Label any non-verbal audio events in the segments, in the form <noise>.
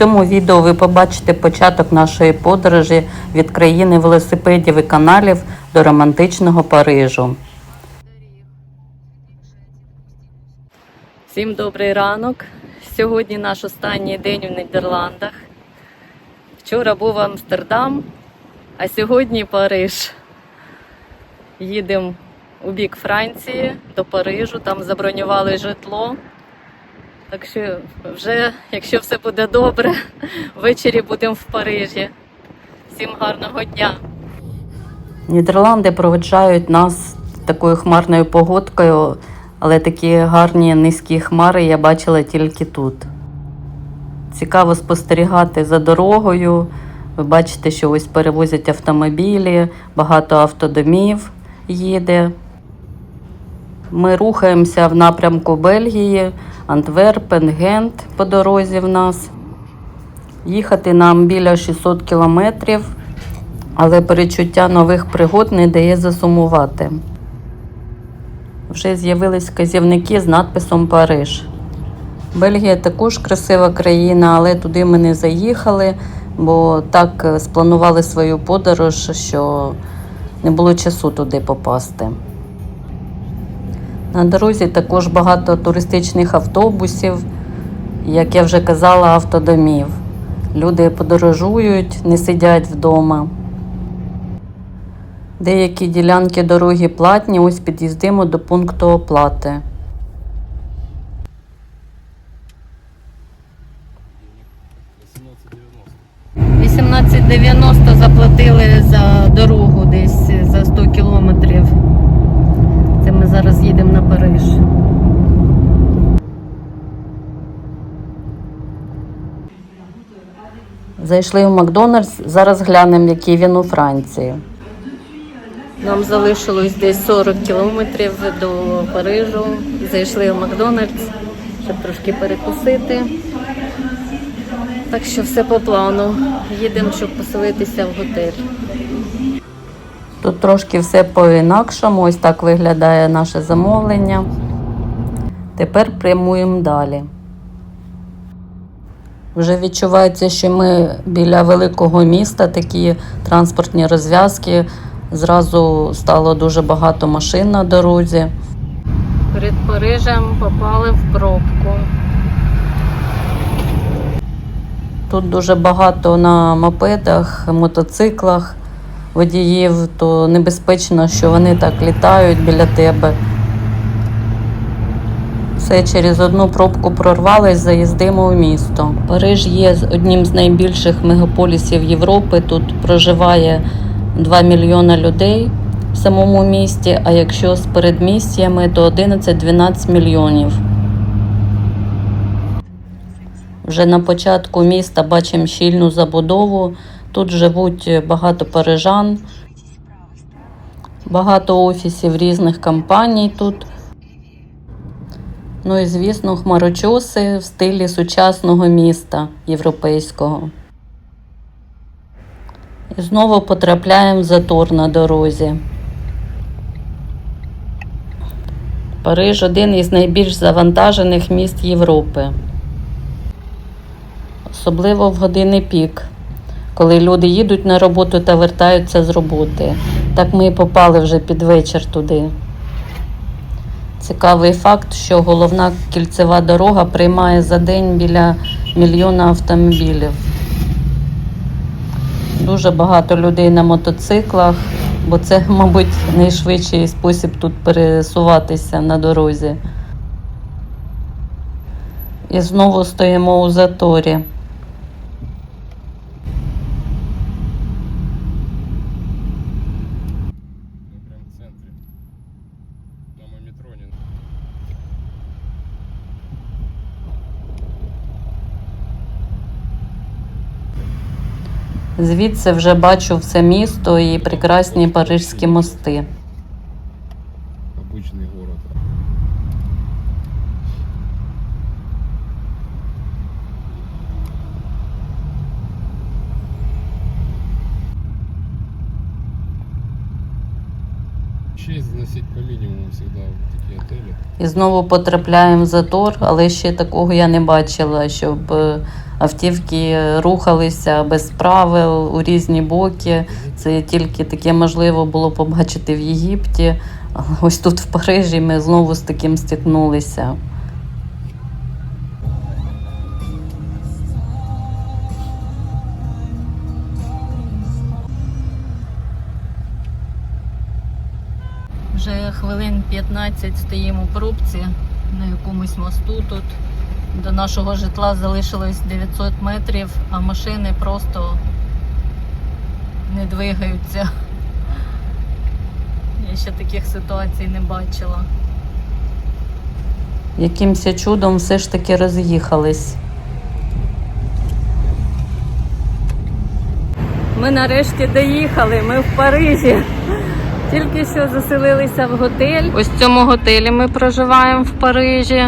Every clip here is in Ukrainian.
цьому відео ви побачите початок нашої подорожі від країни велосипедів і каналів до романтичного Парижу. Всім добрий ранок. Сьогодні наш останній день у Нідерландах. Вчора був Амстердам, а сьогодні Париж. Їдемо у бік Франції до Парижу, там забронювали житло. Так що вже, якщо все буде добре, ввечері будемо в Парижі. Всім гарного дня! Нідерланди проведжають нас такою хмарною погодкою, але такі гарні низькі хмари я бачила тільки тут. Цікаво спостерігати за дорогою. Ви бачите, що ось перевозять автомобілі, багато автодомів їде. Ми рухаємося в напрямку Бельгії, Антверпен, Гент по дорозі в нас. Їхати нам біля 600 кілометрів, але перечуття нових пригод не дає засумувати. Вже з'явились вказівники з надписом Париж. Бельгія також красива країна, але туди ми не заїхали, бо так спланували свою подорож, що не було часу туди попасти. На дорозі також багато туристичних автобусів, як я вже казала, автодомів. Люди подорожують, не сидять вдома. Деякі ділянки дороги платні, ось під'їздимо до пункту оплати. «18,90 заплатили за дорогу десь за 100 кілометрів. Це ми зараз їдемо на Париж. Зайшли в Макдональдс, зараз глянемо, який він у Франції. Нам залишилось десь 40 кілометрів до Парижу. Зайшли в Макдональдс, щоб трошки перекусити. Так що все по плану. Їдемо, щоб поселитися в готель. Тут трошки все по-інакшому. Ось так виглядає наше замовлення. Тепер прямуємо далі. Вже відчувається, що ми біля великого міста, такі транспортні розв'язки. Зразу стало дуже багато машин на дорозі. Перед Парижем попали в пробку. Тут дуже багато на мопедах, мотоциклах водіїв, то небезпечно, що вони так літають біля тебе. Все через одну пробку прорвались, заїздимо в місто. Париж є одним з найбільших мегаполісів Європи. Тут проживає 2 мільйона людей в самому місті, а якщо з передмістями, то 11-12 мільйонів. Вже на початку міста бачимо щільну забудову. Тут живуть багато парижан, багато офісів різних компаній тут. Ну і, звісно, хмарочоси в стилі сучасного міста європейського. І знову потрапляємо в затор на дорозі. Париж один із найбільш завантажених міст Європи. Особливо в години пік, коли люди їдуть на роботу та вертаються з роботи. Так ми і попали вже під вечір туди. Цікавий факт, що головна кільцева дорога приймає за день біля мільйона автомобілів. Дуже багато людей на мотоциклах, бо це, <laughs> мабуть, найшвидший спосіб тут пересуватися на дорозі. І знову стоїмо у заторі. Мы прям в центре. Нам и метро не Звідси вже бачу все місто і прекрасні парижські мости. Обычный город. По минимуму всегда вот такие отели. І знову потрапляємо в затор, але ще такого я не бачила, щоб е, автівки рухалися без правил у різні боки. Це тільки таке можливо було побачити в Єгипті. Але <laughs> ось тут в Парижі ми знову з таким стикнулися. Вже хвилин 15 стоїмо у пробці на якомусь мосту тут. До нашого житла залишилось 900 метрів, а машини просто не двигаються. Я ще таких ситуацій не бачила. Якимся чудом все ж таки роз'їхались. Ми нарешті доїхали, ми в Парижі. Тільки що заселилися в готель. Ось в цьому готелі ми проживаємо в Парижі.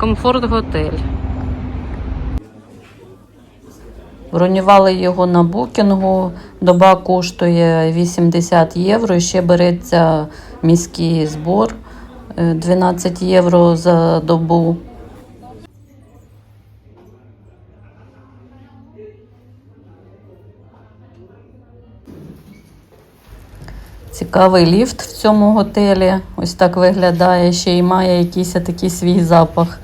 Комфорт готель. Бронювали його на букінгу. Доба коштує 80 євро. Ще береться міський збор е, 12 євро за добу. Цікавий ліфт в цьому готелі. Ось так виглядає, ще й має якийсь такий свій запах.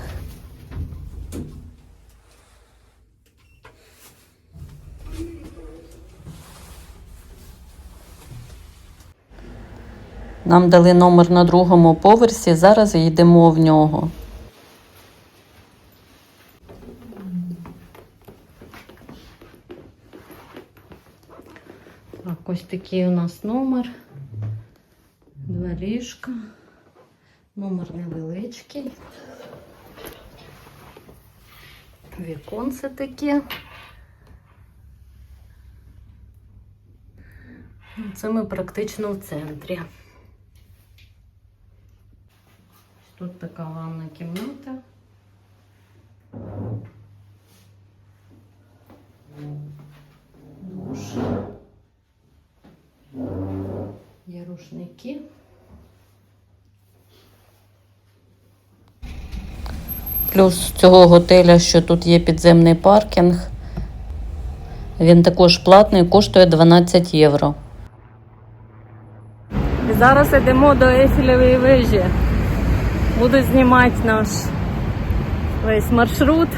Нам дали номер на другому поверсі, зараз йдемо в нього. Так, ось такий у нас номер. Ліжка. Номер невеличкий. Віконце таке. Це ми практично в центрі. Тут така ванна кімната. Душ. Є рушники. Плюс цього готеля, що тут є підземний паркінг. Він також платний, коштує 12 євро. Зараз йдемо до Ейфелевої вежі. Буду знімати наш весь маршрут.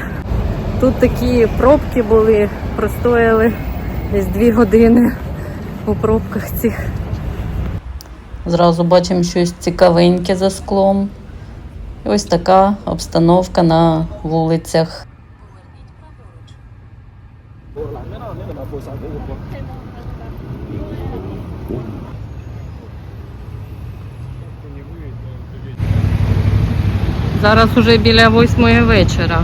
Тут такі пробки були, простояли десь дві години у пробках цих. Зразу бачимо щось цікавеньке за склом. Ось така обстановка на вулицях. Зараз уже біля восьмої вечора.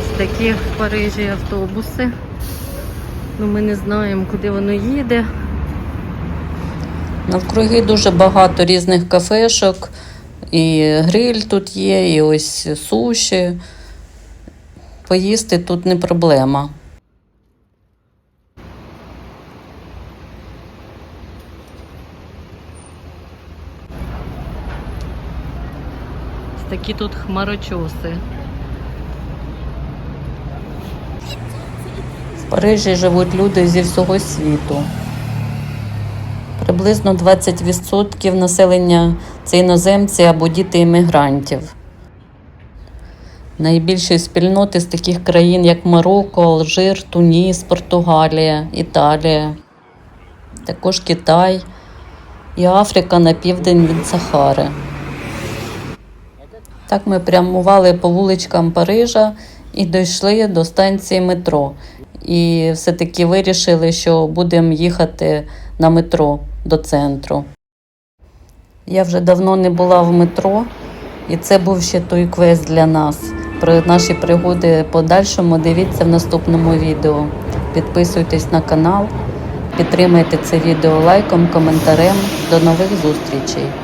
Ось такі в Парижі автобуси. Ну, ми не знаємо, куди воно їде. Навкруги дуже багато різних кафешок. І гриль тут є, і ось суші. Поїсти тут не проблема. Такі тут хмарочоси. В Парижі живуть люди зі всього світу. Приблизно 20% населення це іноземці або діти іммігрантів. Найбільші спільноти з таких країн, як Марокко, Алжир, Туніс, Португалія, Італія, також Китай і Африка на південь від Сахари. Так ми прямували по вуличкам Парижа і дійшли до станції метро. І все-таки вирішили, що будемо їхати на метро до центру. Я вже давно не була в метро, і це був ще той квест для нас. Про наші пригоди подальшому дивіться в наступному відео. Підписуйтесь на канал, підтримайте це відео лайком, коментарем. До нових зустрічей!